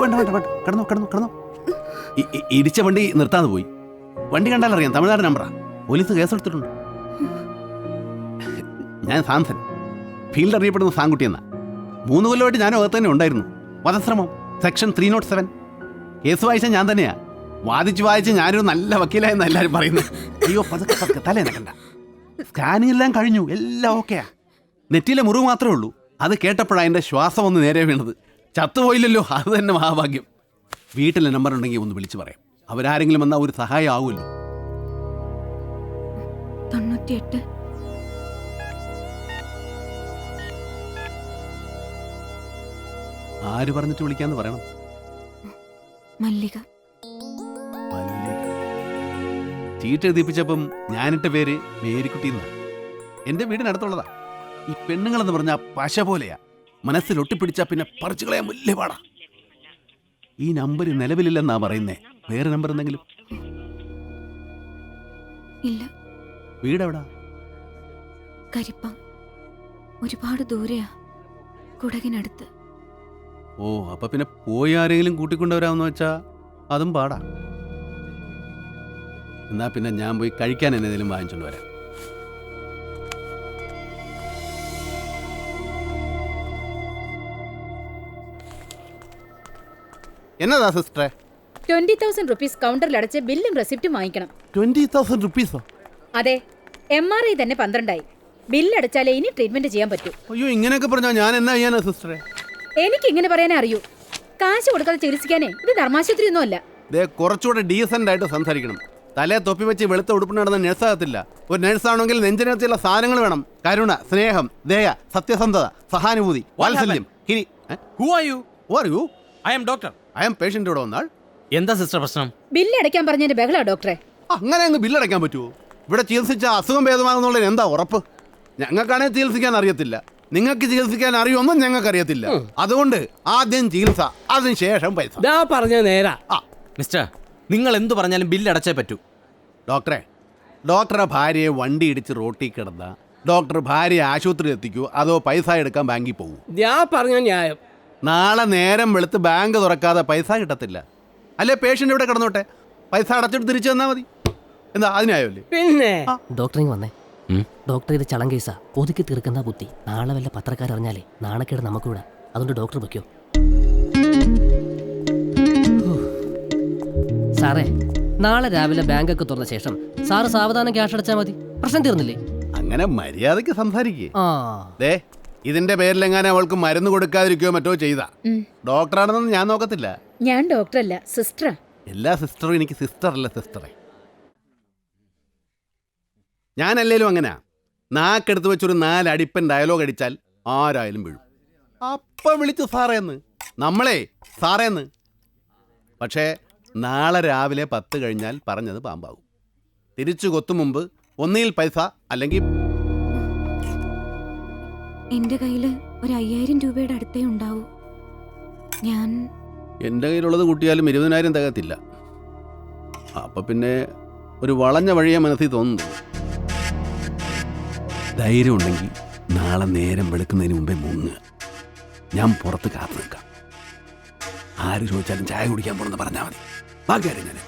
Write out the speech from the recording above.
വേണ്ട വേണ്ട വേണ്ട. കടന്നു കടന്നു കടന്നു. ഇടിച്ച വണ്ടി നിർത്താതെ പോയി. വണ്ടി കണ്ടാൽ അറിയാം തമിഴ്നാട് നമ്പറാ പോലീസ് കേസെടുത്തിട്ടുണ്ട് ഞാൻ സാന്തൻ. ഫീൽഡ് അറിയപ്പെടുന്ന സാങ്കുട്ടി എന്നാ. മൂന്ന് കൊല്ലമായിട്ട് ഞാനും അകത്ത് തന്നെ ഉണ്ടായിരുന്നു. വധശ്രമം section three nought seven case വായിച്ച ഞാൻ തന്നെയാ. വാദിച്ച് വായിച്ച് ഞാനൊരു നല്ല വക്കീലായെന്ന് എല്ലാവരും പറയുന്നു അയ്യോ പതുക്കെ പതുക്കെ തലേന്നക്കണ്ട സ്കാനിങ് എല്ലാം കഴിഞ്ഞു എല്ലാം ഓക്കെയാ നെറ്റിയിലെ മുറിവ് മാത്രമേ ഉള്ളൂ. അത് കേട്ടപ്പോഴാണ് എന്റെ ശ്വാസം ഒന്ന് നേരെ വീണത്. ചത്തുപോയില്ലല്ലോ അത് തന്നെ മഹാഭാഗ്യം. വീട്ടിലെ നമ്പർ ഉണ്ടെങ്കിൽ ഒന്ന് വിളിച്ചു പറയാം. അവരാരെങ്കിലും വന്നാൽ ഒരു സഹായം ആവുമല്ലോ. തൊണ്ണൂറ്റിയെട്ട്. ആര് പറഞ്ഞിട്ട് വിളിക്കാന്ന് പറയണം. മല്ലിക. ചീട്ട് എഴുതിപ്പിച്ചപ്പം ഞാനിട്ട പേര് മേരിക്കുട്ടി എന്നാണ് എന്റെ വീടിനടുത്തുള്ളതാ. ഈ പെണ്ണുങ്ങളെന്ന് പറഞ്ഞാൽ പശ പോലെയാ. മനസ്സിൽ ഒട്ടിപ്പിടിച്ചാ പിന്നെ പറിച്ചു കളയാൻ വലിയ പാടാ. ഈ നമ്പർ നിലവിലില്ലെന്നാ പറയുന്നേ. വേറെ നമ്പർ എന്തെങ്കിലും? ഇല്ല. വീടെവിടാ? കരിപ്പം. ഒരുപാട് ദൂരെയാ. കുടകിനടുത്ത്. ഓ അപ്പൊ പിന്നെ പോയി ആരെങ്കിലും കൂട്ടിക്കൊണ്ടുവരാമെന്ന് വെച്ചാ അതും പാടാ. എന്നാ പിന്നെ ഞാൻ പോയി കഴിക്കാൻ എന്നതിലും വാങ്ങിച്ചോണ്ട് വരാം. എന്നതാ സിസ്റ്ററെ ട്വന്റി തൗസൻഡ് റുപ്പീസ് കൗണ്ടറിൽ അടച്ച് ബില്ലും റെസിപ്റ്റും വാങ്ങിക്കണം. ട്വന്റി തൗസൻഡ് റുപ്പീസോ അതെ എം ആർ ഐ തന്നെ പന്ത്രണ്ടായി. ബില്ല് അടച്ചാലേ ഇനി ട്രീറ്റ്മെന്റ് ചെയ്യാൻ പറ്റൂ. അയ്യോ ഇങ്ങനെയൊക്കെ പറഞ്ഞാൽ ഞാൻ എന്നാ ചെയ്യാനാ സിസ്റ്ററെ എനിക്ക് ഇങ്ങനെ പറയാനേ അറിയൂ. കാശ് കൊടുക്കാതെ ചികിത്സിക്കാനേ ഇത് ധർമാശുപത്രി ഒന്നും അല്ല. ദേ കുറച്ചുകൂടെ ഡീസന്റ് ആയിട്ട് സംസാരിക്കണം. തലേ തൊപ്പി വെച്ച് വെളുത്ത ഉടുപ്പ് നടന്ന നഴ്സാകത്തില്ല ഒരു നഴ്സാണെങ്കിൽ നെഞ്ചിനകത്തുള്ള സാധനങ്ങൾ വേണം. കരുണ സ്നേഹം ദയ സത്യസന്ധത സഹാനുഭൂതി വാത്സല്യം. ഹിരി who are you or you I am doctor I am patient ഇവിടെ വന്നാൽ. എന്താ സിസ്റ്റർ പ്രശ്നം? ബില്ല് അടയ്ക്കാൻ പറഞ്ഞതിന്റെ ബഹളാ ഡോക്ടറെ. അങ്ങനെ അങ്ങ് ബില്ലടയ്ക്കാൻ പറ്റുമോ ഇവിടെ ചികിത്സിച്ച അസുഖം ഭേദമാകുന്നുള്ളതിന് എന്താ ഉറപ്പ്? ഞങ്ങൾക്കാണെങ്കിൽ ചികിത്സിക്കാൻ അറിയത്തില്ല. നിങ്ങൾക്ക് ചികിത്സിക്കാൻ അറിയുമെന്നും ഞങ്ങൾക്ക് അറിയത്തില്ല അതുകൊണ്ട് ആദ്യം ചികിത്സ അതിനുശേഷം പൈസ. ദാ പറഞ്ഞ നേരാ. ആ. മിസ്റ്റർ നിങ്ങൾ എന്തു പറഞ്ഞാലും ബില്ല് അടച്ചേ പറ്റൂ. ഡോക്ടറെ ഡോക്ടറെ ഭാര്യയെ വണ്ടി ഇടിച്ച് റോട്ടിൽ കിടന്ന ഡോക്ടർ ഭാര്യയെ ആശുപത്രി എത്തിക്കൂ അതോ പൈസ എടുക്കാൻ ബാങ്കിൽ പോകൂ. ഞാൻ പറഞ്ഞ ന്യായം. നാളെ നേരം വെളുത്ത് ബാങ്ക് തുറക്കാതെ പൈസ കിട്ടത്തില്ല. അല്ലേ പേഷ്യന്റ് ഇവിടെ കിടന്നോട്ടെ? പൈസ അടച്ചിട്ട് തിരിച്ചു തന്നാ മതി. എന്താ അതിനായല്ലേ പിന്നെ? ഡോക്ടറിങ് വന്നേ. ഡോക്ടർ ഇത് ചളം കേസാ. ഒതുക്കി തീർക്കുന്ന ബുദ്ധി. നാളെ വല്ല പത്രക്കാരറിഞ്ഞാലേ നാണക്കേട് നമുക്ക് വിടാം അതുകൊണ്ട് ഡോക്ടർ വെക്കോ സാറേ നാളെ രാവിലെ ബാങ്കൊക്കെ തുറന്ന ശേഷം സാറ് സാവധാനം ക്യാഷ് അടച്ചാൽ മതി. പ്രശ്നം തീർന്നില്ലേ? അങ്ങനെ മര്യാദയ്ക്ക് സംസാരിക്കേ. ആ. ദേ ഇതിന്റെ പേരിലെങ്ങാനും അവൾക്ക് മരുന്ന് കൊടുക്കാതിരിക്കുകയോ മറ്റോ ചെയ്ത? ഡോക്ടറാണെന്നൊന്നും ഡോക്ടറാണെന്ന് ഞാൻ നോക്കത്തില്ല. ഞാൻ ഡോക്ടറല്ല സിസ്റ്ററാ. എല്ലാ സിസ്റ്ററും എനിക്ക് സിസ്റ്റർ അല്ല സിസ്റ്ററെ. ഞാനല്ലേലും അങ്ങനെ? നാക്കെടുത്ത് വെച്ചൊരു നാലടിപ്പൻ ഡയലോഗ് അടിച്ചാൽ ആരായാലും വീഴും. അപ്പം വിളിച്ചു സാറേന്ന്. നമ്മളെ സാറേന്ന്. പക്ഷേ നാളെ രാവിലെ പത്ത് കഴിഞ്ഞാൽ പറഞ്ഞത് പാമ്പാകും. തിരിച്ചു കൊത്തും മുമ്പ് ഒന്നിയിൽ പൈസ അല്ലെങ്കിൽ എന്റെ കയ്യിൽ ഒരു അയ്യായിരം രൂപയുടെ അടുത്തേ ഉണ്ടാവൂ. ഞാൻ എന്റെ കയ്യിലുള്ളത് കൂട്ടിയാലും ഇരുപതിനായിരം തികത്തില്ല. അപ്പൊ പിന്നെ ഒരു വളഞ്ഞ വഴിയെ മനസ്സിൽ തോന്നുന്നു ധൈര്യം ഉണ്ടെങ്കിൽ നാളെ നേരം വെളുക്കുന്നതിന് മുമ്പേ മുങ്ങുക ഞാൻ പുറത്ത് കാത്തു നിൽക്കാം. ആര് ചോദിച്ചാലും ചായ കുടിക്കാൻ പോണെന്ന് പറഞ്ഞാൽ മതി. ബാക്കി കാര്യം ഞാൻ?